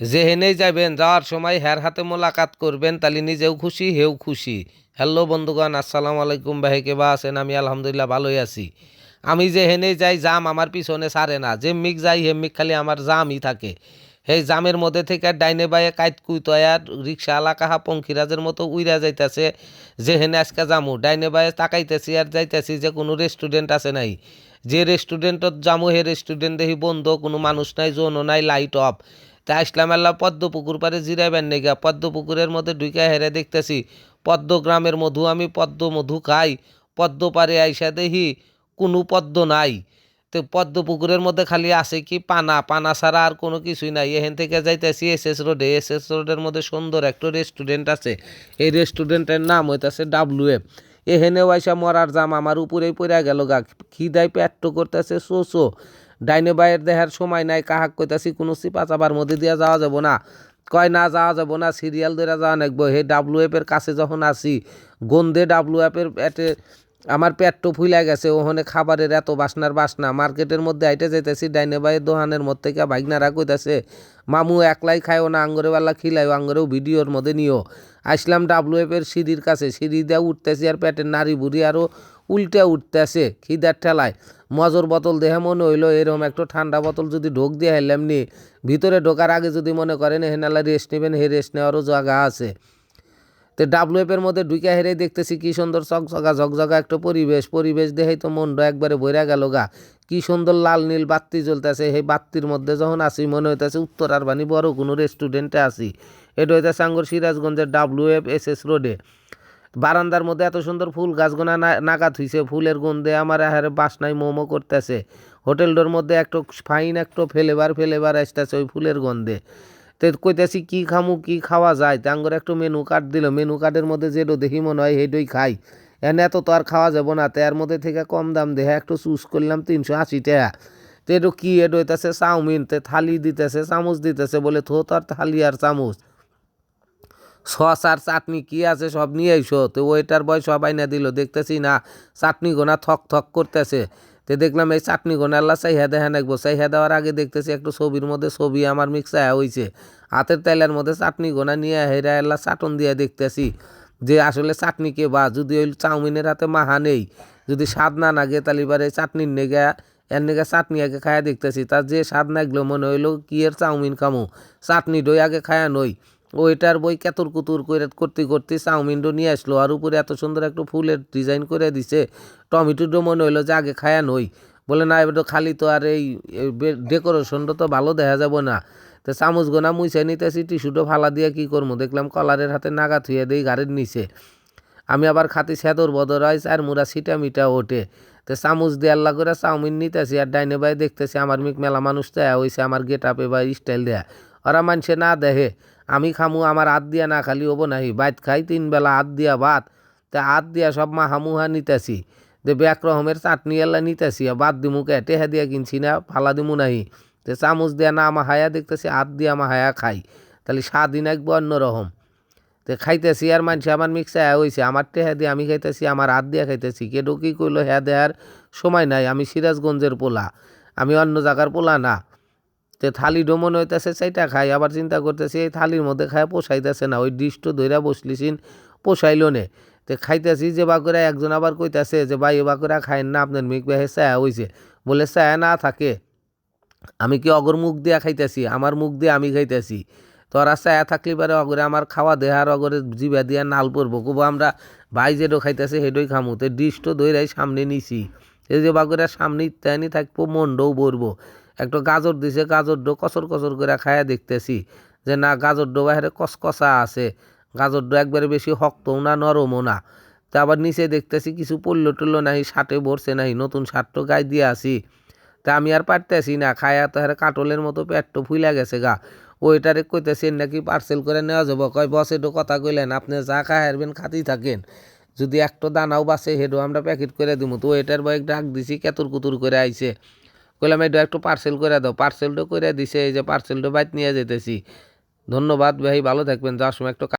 যেহেনেই যাবেন যাওয়ার সময় হ্যার হাতে মোলাকাত করবেন, তাহলে নিজেও খুশি, হেও খুশি। হ্যালো বন্ধুগণ, আসসালামু আলাইকুম, ভাই কেবা আছেন? আমি আলহামদুলিল্লাহ ভালোই আছি। আমি যেহেনেই যাই, জাম আমার পিছনে সারে না। যে মিক যাই হেমিক খালি আমার জামই থাকে। সেই জামের মধ্যে থেকে ডাইনে বাইয়ে কাইত কুইতয়ার রিক্সাওয়ালা কাহা পঙ্খিরাজের মতো উইরা যাইতাছে, যেহেনে আজকে জামু। ডাইনে বাইয়ে তাকাইতেছি আর যাইতেছি যে কোনো রেস্টুরেন্ট আছে নাই। যে রেস্টুরেন্টত যামু সেই রেস্টুরেন্ট দেখি বন্ধ, কোনো মানুষ নাই, জোনও নাই, লাইট অফ। তা আসলাম আল্লাহ পদ্ম পুকুর পারে জিরাইবেন পদ্ম পুকুরের মধ্যে ঢুকে হেরে দেখতেছি পদ্ম গ্রামের মধু আমি পদ্ম মধু খাই পদ্ম পারে আইসা দেখি কোনো পদ্ম নাই। তো পদ্ম পুকুরের মধ্যে খালি আছে কি পানা? পানা ছাড়া আর কোনো কিছুই নাই। এখান থেকে যাইতেছি এস এস রোডে। এস এস রোডের মধ্যে সুন্দর একটা রেস্টুরেন্ট আছে। এই রেস্টুরেন্টের নাম হইতাছে ডাব্লু এফ। এহেনে আইসা মরার জাম আমার উপরেই পড়ে গেল গা। খিদাই পেট্ট করতেছে সো শো। ডাইনে বাইয়ের দেহার সময় নাই, কাহাক কইতাছি, কোনো সিপা চাপার মধ্যে দিয়া যাওয়া যাব না। কয়, না, যাওয়া যাব না সিরিয়াল ধরে যাওয়া নাকবো হে ডাব্লু এফের কাছে যখন আসি, গন্ধে ডাব্লু এফের পেটে আমার পেটটো ফুলে গেছে, ওখানে খাবারের এত বাসনার বাসনা। মার্কেটের মধ্যে আইটে যাইতেছি, ডাইনে বাইয়ের দোকানের মধ্যে থেকে বাইকনারা কইতাছে, মামু, একলাই খায়ও না, আঙ্গরে বেলা খিলাইও আঙ্গরেও ভিডিওর মধ্যে নিও আসলাম ডাব্লু এফের সিঁড়ির কাছে, সিঁড়ি দিয়ে উঠতেছি আর পেটের নাড়ি বুড়ি আরও উল্টে উঠতেছে খিদার ঠেলায়। মজর বোতল দেহে মনে হইল এরকম একটু ঠান্ডা বোতল যদি ঢোক দিয়ে হেলাম নি ভিতরে ঢোকার আগে যদি মনে করেন হেনালা রেস্ট নেবেন, হে রেস্ট নেওয়ারও জায়গা আছে। তো ডাব্লু এফের মধ্যে ঢুকে হেরে দেখতেছি কি সুন্দর চকচকা ঝকঝকা একটা পরিবেশ পরিবেশ দেখেই তো মনটা একবারে বইরা গেল গা। কি সুন্দর লাল নীল বাত্তি জ্বলতেছে, সেই বাত্তির মধ্যে যখন আসি মনে হইতেছে উত্তরার বাণী বড় কোনো রেস্টুরেন্টে আসি এটা হইতেছে আঙ্গুর সিরাজগঞ্জের ডাব্লু এফ এস এস রোডে বারান্দার মধ্যে এত সুন্দর ফুল গাছগোনা নাগাত হইছে, ফুলের গন্ধে আমার হারে বাসনায় মোমো করতেছে। হোটেলটার মধ্যে একটু ফাইন একটু ফেলেবার ফেলেবার আসতেছে ওই ফুলের গন্ধে। তো কইতেছি, কি খামু, কি খাওয়া যায়? তা আঙ্গুর একটু মেনু কার্ড দিল। মেনু কার্ডের মধ্যে যেটা দেখি মনে হয় হেডই খাই। এনে এত তো আর খাওয়া যাব না। তার মধ্যে থেকে কম দাম দেহে একটু চুজ করলাম তিনশো আশি টাকা। তো এটা কি এটা হইতেছে? চাউমিন। তে থালি দিতেছে, চামচ দিতেছে বলে, থো, তার থালি আর চামচ। সস আর চাটনি কি আছে সব নিয়ে আইসো। তো ওইটার বয় সবাই না দিল। দেখতেছি না, চাটনি গোনা থক থক করতেছে। তো দেখলাম এই চাটনি গোনা আল্লাহ চাইহা দেখা নাকবো চাইহা দেওয়ার আগে দেখতেছি একটু ছবির মধ্যে ছবি আমার মিক্সায়া হয়েছে হাতের তেলের মধ্যে চাটনি গোনা নিয়ে হেরা আল্লাহ চাটন দিয়ে দেখতেছি যে আসলে চাটনি কে বা? যদি ওই চাউমিনের হাতে মাহা নেই, যদি স্বাদ না নাগে তাহলে এবারে চাটনির নেগা, এর নেগা চাটনি আগে খায়া দেখতেছি। তার যে স্বাদ নাগলো মনে হইল কি এর চাউমিন খামো? চাটনি দই আগে খায়া নই। ওইটার বই কেতর কুতুর করে করতে করতে চাউমিনটা নিয়ে আসলো আর উপরে এত সুন্দর একটা ফুলের ডিজাইন করে দিছে। টমেটোটা মনে হইল যে আগে খায়া নই। বলে, না এবার খালি তো আর এই ডেকোরেশনটা তো ভালো দেখা যাব না। তো চামচ গোনা মুছে নিতেছি টিস্যুটো ফালা দিয়ে কী করব দেখলাম কলারের হাতে নাগা থুয়ে দিই গাড়ির নিচে। আমি আবার খাতি সেদর বদর হয় আর মুরা সিটা মিটা ওঠে। তো চামচ দিয়ে আল্লাহ করে চাউমিন নিতেছি আর ডাইনে বাই দেখতেছি আমার মেলা মানুষ দেয়া হয়েছে আমার গেট আপে বা স্টাইল দেয়া। ওরা মানছে না দেহে। আমি খামু, আমার হাত দিয়া না খালি হব নাহি। বাইত খাই, তিন বেলা হাত দিয়া ভাত। তা হাত দিয়া সব মা মাহামুহা নিতেছি। যে ব্যাক রকমের চাটনি এলা নিতেছি। বাদ দিমু কে? টেহা দিয়া কিনছি না, ফালা দিমু নাহি। তো চামচ দিয়া না আমার হায়া দেখতেছি হাত দিয়া আমার হায়া খাই। তাহলে স্বাদিন একবো অন্যরকম তো খাইতেছি আর মানছি, আমার মিক্সা হয়েছে আমার টেহা দিয়ে আমি খাইতেছি, আমার হাত দিয়া খাইতেছি। কী করল হ্যাঁ দেহার সময় নাই। আমি সিরাজগঞ্জের পোলা। আমি অন্য জায়গার পোলা না। তো থালি ডোমন হইতেছে, সেইটা খাই, আবার চিন্তা করতেছি, এই থালির মধ্যে খায় পোষাইতেছে না, ওই ডিশটো ধইরা বসলিছিন পোষাইলো নে। তো খাইতেছি যে বা করে একজন আবার কইতাছে যে, ভাই এবার করে খাইন না, আপনার মিক বেহে চায়া হইছে। বলে চায়া না থাকে। আমি কি অগর মুখ দিয়া খাইতেছি? আমার মুখ দিয়ে আমি খাইতেছি। তোরা চায়া থাকলে পারে অগরে আমার খাওয়া দেহার অগরে জিবা দিয়া নাল পড়ব কবো আমরা ভাই যেটো খাইতেছে সেটাই খামু। তো ডিশটো ধইরাই সামনে নিছি। এই যে বাগুরা সামনে ইত্যানি থাকব মন্ডও বলব একটু গাজর দিছে, গাজর ডো কচর কচর করে খায়া দেখতেছি যে না, গাজর ডো বাহিরে কসকসা আছে, গাজর ডো একবারে বেশি শক্তও না, নরমও না। তা আবার নিচে দেখতেছি কিছু পড়ল টুললো নাহি শার্টে ভরছে নাহি, নতুন শার্টও গায়ে দিয়ে আসি তা আমি আর পারতেছি না, খায়া তো হারে কাটলের মতো পেটটো ফুলে গেছে গা। ওইটারে কইতেছেন নাকি পার্সেল করে নেওয়া যাব? কয়, বস একটু কথা কইলেন, আপনি যা খায় হারবেন খাতেই থাকেন। যদি একটা দানাও বাসে হেডো আমরা প্যাকেট করে দিব তো ওইটার বয় ডাক দিছি, কেতুর কুতুর করে আইছে। কইলাম এটা একটু পার্সেল করে দাও। পার্সেলটা করে দিছে, এই যে পার্সেলটা বাইত নিয়ে যেতেছি ধন্যবাদ ভাই, ভালো থাকবেন। যাওয়ার সময় একটু